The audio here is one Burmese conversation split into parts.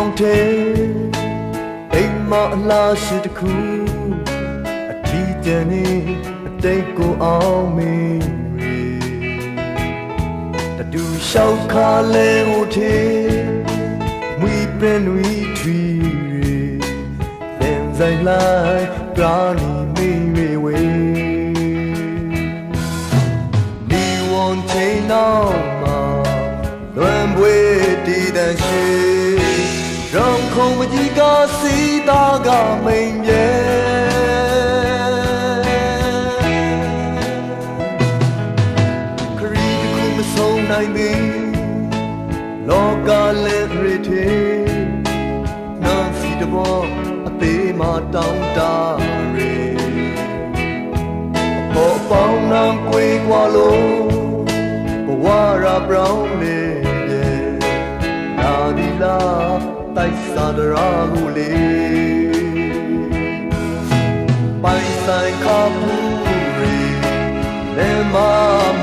င်းထဲအိမ်မအလားရှိတစ်ခုအထီးကျန်နေအတိတ်ကိုအောင်မေရီတတူလျှောက်ခါလဲဟိုထေမွေပင်ဝီထီရီသင်ဆိုင်လိုက်ပရာနီမေရီဝေဒီဝန်ချိန်နောက်မှာလွန်ပွေတည်တဲ့ရှိ ရောင်ခုံမကြီးကစီသားကမိန်ပြဲခရီးတစ်ခုမဆုံးနိုင်သေးလောကလက်ရထေနာစီတဘောအသေးမှတောင်းတရေပေါ်ပေါင်းနံကွေကွာလို့ဘဝရာဘရောင်းနေ တိုက်စားဒရာဟုလေပိုင်ဆိုင်ခါပူရေလေမ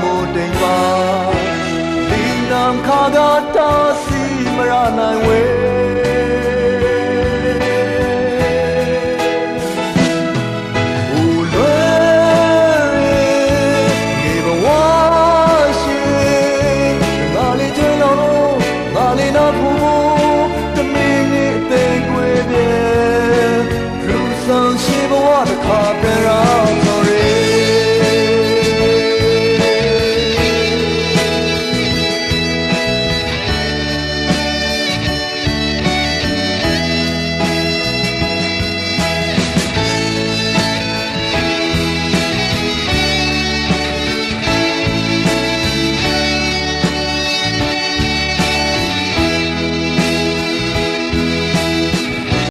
မိုတိမ်ပါဒီနမ်ခါကတာစီမရနိုင်ဝေ